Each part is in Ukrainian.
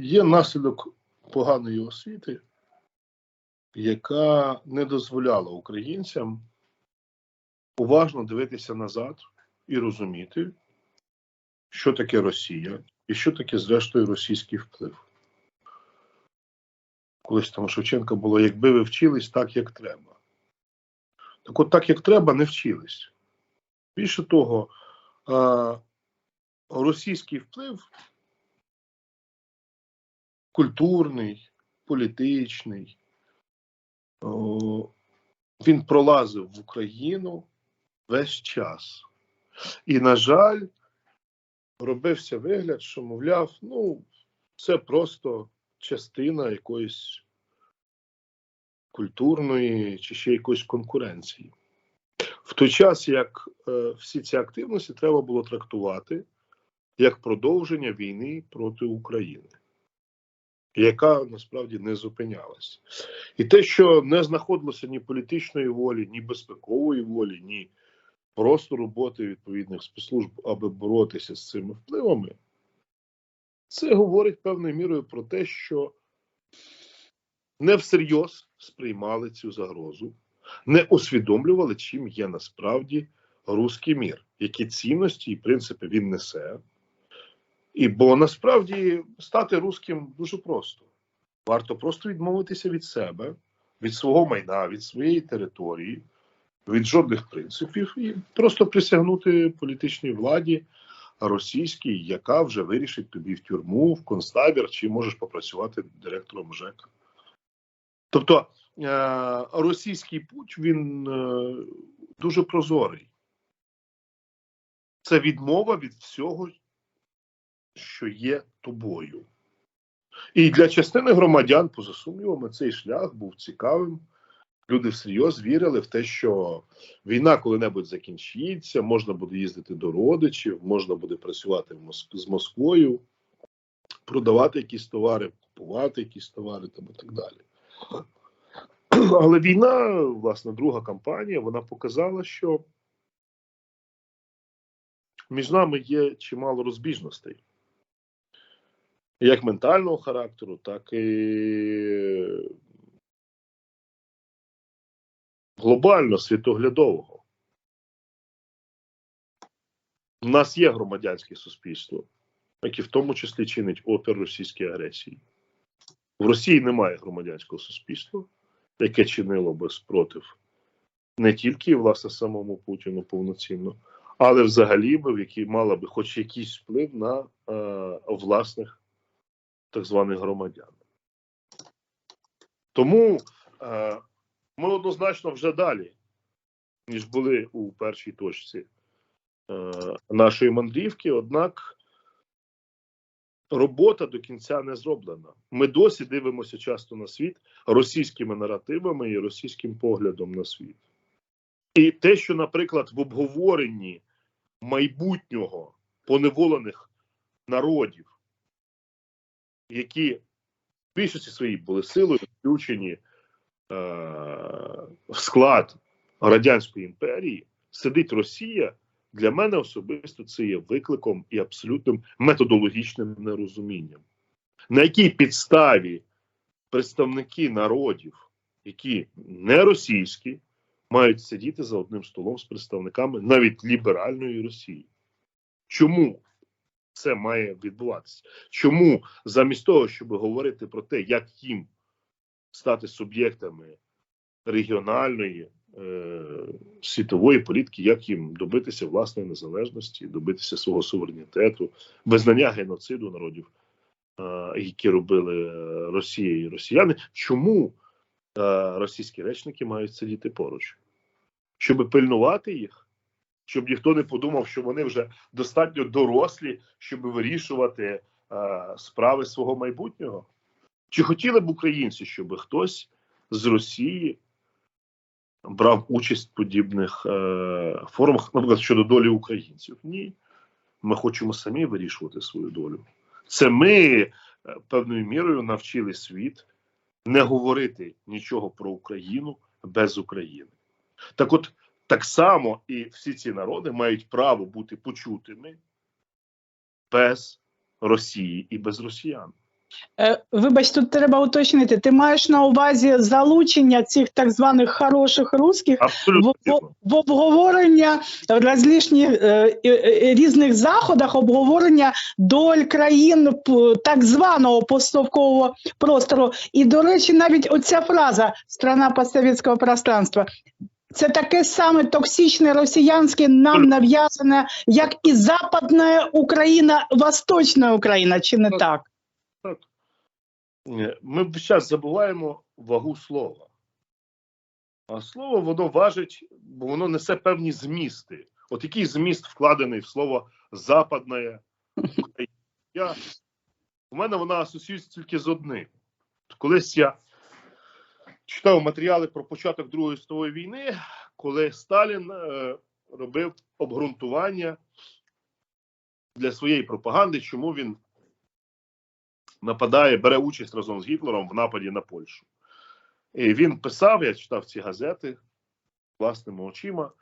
є наслідок поганої освіти, яка не дозволяла українцям уважно дивитися назад і розуміти, що таке Росія і що таке, зрештою, російський вплив. Колись там Шевченка було, якби ви вчились так, як треба. Так от так, як треба, не вчились. Більше того, російський вплив культурний, політичний, він пролазив в Україну весь час. І, на жаль, робився вигляд, що, мовляв, ну, це просто частина якоїсь культурної чи ще якоїсь конкуренції. В той час, як е, всі ці активності треба було трактувати як продовження війни проти України, яка насправді не зупинялась. І те, що не знаходилося ні політичної волі, ні безпекової волі, ні просто роботи відповідних спецслужб, аби боротися з цими впливами, це говорить певною мірою про те, що не всерйоз сприймали цю загрозу, не усвідомлювали, чим є насправді руський мір, які цінності і принципи він несе. І бо насправді стати русським дуже просто. Варто просто відмовитися від себе, від свого майна, від своєї території, від жодних принципів, і просто присягнути політичній владі російській, яка вже вирішить тобі в тюрму, в концтабір, чи можеш попрацювати директором ЖЕК. Тобто е, російський путь він е, дуже прозорий. Це відмова від всього, що є тобою. І для частини громадян, поза сумнівами, цей шлях був цікавим. Люди всерйоз вірили в те, що війна коли-небудь закінчиться, можна буде їздити до родичів, можна буде працювати з Москвою, продавати якісь товари, купувати якісь товари там і так далі. Але війна, власне, друга кампанія, вона показала, що між нами є чимало розбіжностей. Як ментального характеру, так і глобально світоглядового. У нас є громадянське суспільство, яке в тому числі чинить опір російській агресії. В Росії немає громадянського суспільства, яке чинило би спротив не тільки власне самому Путіну повноцінно, але взагалі би, в якій мала би хоч якийсь вплив на е, власних так званих громадян. Тому е, ми однозначно вже далі, ніж були у першій точці е, нашої мандрівки. Однак робота до кінця не зроблена. Ми досі дивимося часто на світ російськими наративами і російським поглядом на світ. І те, що, наприклад, в обговоренні майбутнього поневолених народів, які в більшості своїй були силою включені в склад Радянської імперії сидить Росія, для мене особисто це є викликом і абсолютним методологічним нерозумінням. На якій підставі представники народів, які не російські, мають сидіти за одним столом з представниками навіть ліберальної Росії? Чому це має відбуватися? Чому замість того, щоб говорити про те, як їм стати суб'єктами регіональної е, світової політики, як їм добитися власної незалежності, добитися свого суверенітету, визнання геноциду народів, е, які робили Росія і Росіяни. Чому е, російські речники мають сидіти поруч? Щоб пильнувати їх? Щоб ніхто не подумав, що вони вже достатньо дорослі, щоб вирішувати е, справи свого майбутнього. Чи хотіли б українці, щоб хтось з Росії брав участь в подібних е, форумах, наприклад, щодо долі українців? Ні. Ми хочемо самі вирішувати свою долю. Це ми е, певною мірою навчили світ не говорити нічого про Україну без України. Так, от так само і всі ці народи мають право бути почутими без Росії і без росіян. Е, Вибач, тут треба уточнити. Ти маєш на увазі залучення цих так званих хороших русських в, в, в обговорення е, е, е, різних заходах, обговорення доль країн так званого постсовкового простору. І, до речі, навіть оця фраза «страна постсовєтського пространства. Це таке саме токсичне росіянське нам нав'язане, як і Западна Україна, Восточна Україна, чи не так? Так. Ми час забуваємо вагу слова. А слово воно важить, бо воно несе певні змісти. От який зміст вкладений в слово западне Україна. Я, у мене вона асоціюється тільки з одним. Колись я читав матеріали про початок Другої світової війни, коли Сталін е, робив обґрунтування для своєї пропаганди, чому він нападає, бере участь разом з Гітлером в нападі на Польщу. І він писав, я читав ці газети власними очима,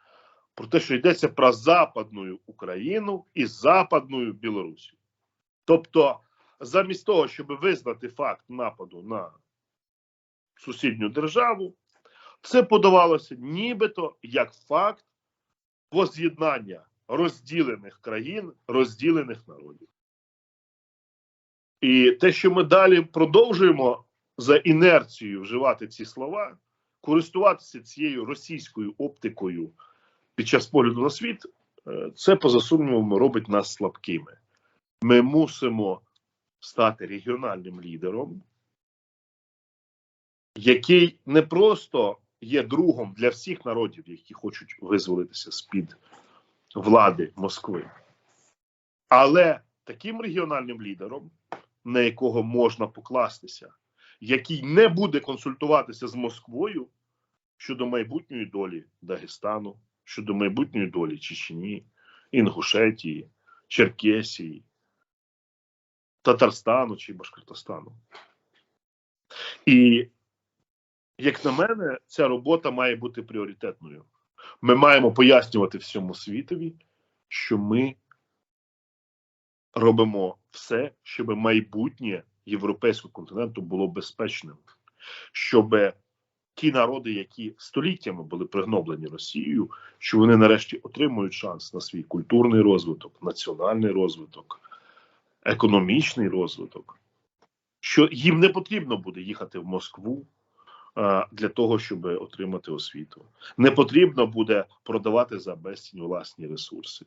про те, що йдеться про Западну Україну і Западну Білорусі. Тобто, замість того, щоб визнати факт нападу на сусідню державу, це подавалося нібито як факт воз'єднання розділених країн, розділених народів. І те, що ми далі продовжуємо за інерцією вживати ці слова, користуватися цією російською оптикою під час погляду на світ, е, це поза сумнівом робить нас слабкими. Ми мусимо стати регіональним лідером, який не просто є другом для всіх народів, які хочуть визволитися з-під влади Москви, але таким регіональним лідером, на якого можна покластися, який не буде консультуватися з Москвою щодо майбутньої долі Дагестану, щодо майбутньої долі Чечні, Інгушетії, Черкесії, Татарстану чи Башкортостану. І, як на мене, ця робота має бути пріоритетною. Ми маємо пояснювати всьому світові, що ми робимо все, щоб майбутнє європейського континенту було безпечним, щоб ті народи, які століттями були пригноблені Росією, що вони нарешті отримують шанс на свій культурний розвиток, національний розвиток, економічний розвиток, що їм не потрібно буде їхати в Москву для того, щоб отримати освіту. Не потрібно буде продавати за безцінь власні ресурси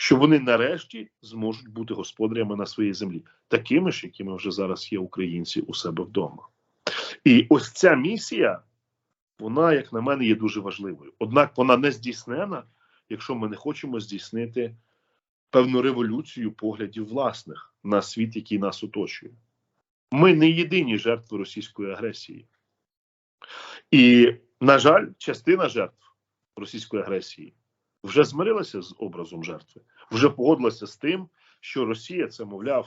що вони нарешті зможуть бути господарями на своїй землі, такими ж, якими вже зараз є українці у себе вдома. І ось ця місія, вона, як на мене, є дуже важливою. Однак вона не здійснена, якщо ми не хочемо здійснити певну революцію поглядів власних на світ, який нас оточує. Ми не єдині жертви російської агресії. І, на жаль, частина жертв російської агресії вже змирилася з образом жертви, вже погодилася з тим, що Росія це, мовляв,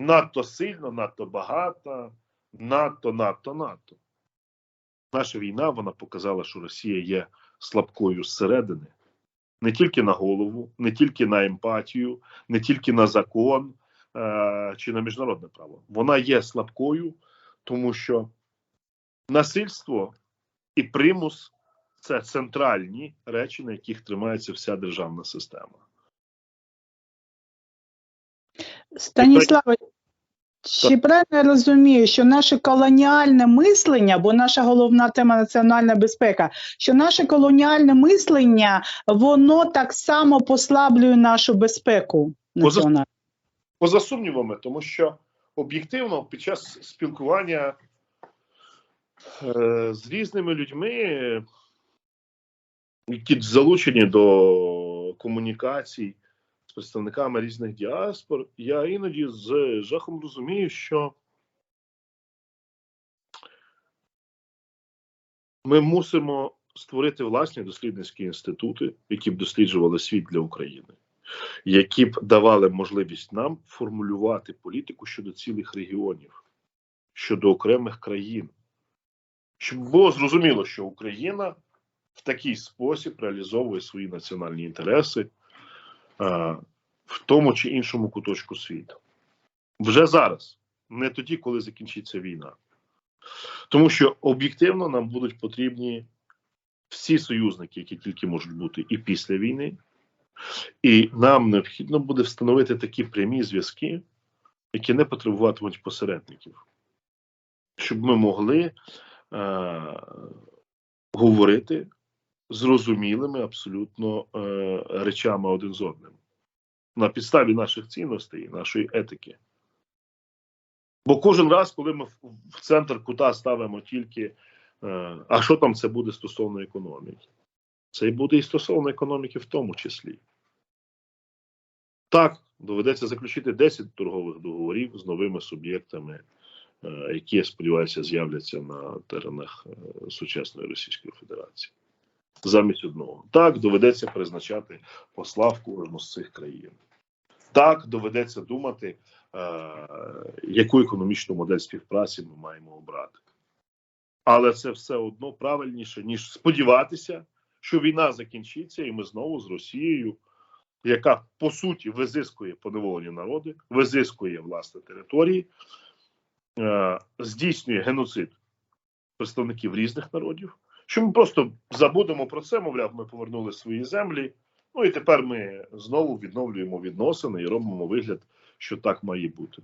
надто сильно, надто багато, надто, надто, надто. Наша війна вона показала, що Росія є слабкою зсередини, не тільки на голову, не тільки на емпатію, не тільки на закон е- чи на міжнародне право. Вона є слабкою, тому що насильство і примус це центральні речі, на яких тримається вся державна система. Станіславе, чи правильно я розумію, що наше колоніальне мислення, бо наша головна тема національна безпека, що наше колоніальне мислення, воно так само послаблює нашу безпеку Поза- національну? Поза сумнівами, тому що об'єктивно під час спілкування з різними людьми, які залучені до комунікацій з представниками різних діаспор, я іноді з жахом розумію, що ми мусимо створити власні дослідницькі інститути, які б досліджували світ для України які б давали можливість нам формулювати політику щодо цілих регіонів, щодо окремих країн, щоб було зрозуміло, що Україна в такий спосіб реалізовує свої національні інтереси а, в тому чи іншому куточку світу. Вже зараз не тоді, коли закінчиться війна. Тому що об'єктивно нам будуть потрібні всі союзники, які тільки можуть бути і після війни, і нам необхідно буде встановити такі прямі зв'язки, які не потребуватимуть посередників, щоб ми могли е- говорити зрозумілими абсолютно е- речами один з одним на підставі наших цінностей, нашої етики. Бо кожен раз, коли ми в- центр кута ставимо тільки, е, а що там це буде стосовно економіки? Це і буде і стосовно економіки в тому числі. Так, доведеться заключити 10 торгових договорів з новими суб'єктами, е, які, я сподіваюся, з'являться на теренах е, сучасної Російської Федерації. Замість одного. Так, доведеться призначати посла в кожну з цих країн. Так, доведеться думати, е, яку економічну модель співпраці ми маємо обрати. Але це все одно правильніше, ніж сподіватися, що війна закінчиться, і ми знову з Росією, яка по суті визискує поневолені народи, визискує власне території, е, здійснює геноцид представників різних народів. Що ми просто забудемо про це, мовляв, ми повернули свої землі. Ну і тепер ми знову відновлюємо відносини і робимо вигляд, що так має бути.